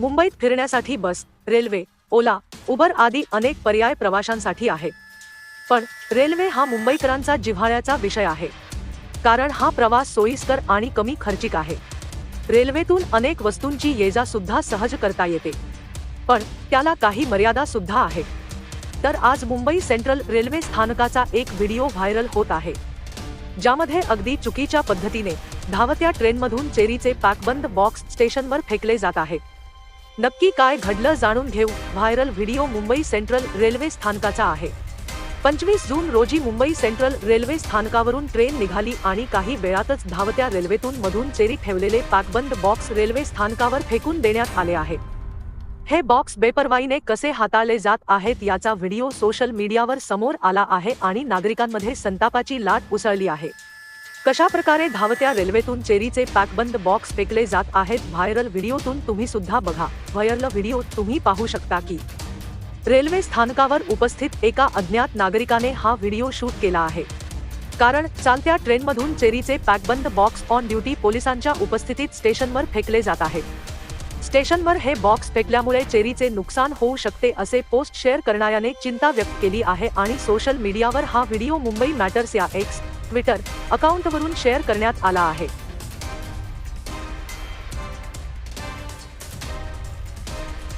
मुंबईत फिरण्यासाठी bus railway ओला Uber आदी अनेक पर्याय प्रवाशांसाठी आहे पण रेल्वे हा मुंबईकरांचा जिव्हाळ्याचा विषय आहे. कारण हा प्रवास सोयीस्कर आणि कमी खर्चिक आहे. रेल्वेतून अनेक वस्तूंची ये जा सुद्धा सहज करता येते. पण त्याला काही मर्यादा सुद्धा आहे तर आज मुंबई सेंट्रल रेल्वे स्थानकाचा एक व्हिडिओ व्हायरल होत आहे. ज्यामध्ये अगदी चुकीच्या पद्धतीने धावत्या ट्रेनमधून चेरीचे पॅकबंद बॉक्स स्टेशनवर फेकले जात आहेत. नक्की काय घडलं जाणून घेऊ. Viral video Mumbai central railway स्थानकाचा आहे. पंचवीस जून रोजी मुंबई सेंट्रल रेल्वे स्थानकावरून ट्रेन निघाली आणि काही वेळातच धावत्या रेल्वेतून मधून चेरी ठेवलेले पॅकबंद बॉक्स रेल्वे स्थानकावर फेकून देण्यात आले आहे. हे बॉक्स बेपरवाईने कसे हाताळले जात आहेत याचा व्हिडिओ सोशल मीडियावर समोर आला आहे आणि नागरिकांमध्ये संतापाची लाट उसळली आहे. कशा प्रकारे धावत्या रेल्वेतून चेरीचे पॅकबंद बॉक्स फेकले जात आहेत व्हायरल व्हिडिओतून तुम्ही सुद्धा बघा. व्हायरल व्हिडिओ तुम्ही पाहू शकता की रेल्वे स्थानकावर उपस्थित एका अज्ञात नागरिकाने हा व्हिडिओ शूट केला आहे. कारण चालत्या ट्रेनमधून चेरीचे पॅकबंद बॉक्स ऑन ड्युटी पोलिसांच्या उपस्थितीत स्टेशनवर फेकले जात आहेत. स्टेशनवर हे बॉक्स फेकल्यामुळे चेरीचे नुकसान होऊ शकते असे पोस्ट शेअर करणाऱ्याने चिंता व्यक्त केली आहे आणि सोशल मीडियावर हा व्हिडिओ मुंबई मॅटर्स या एक्स ट्विटर अकाउंटवरून शेअर करण्यात आला आहे.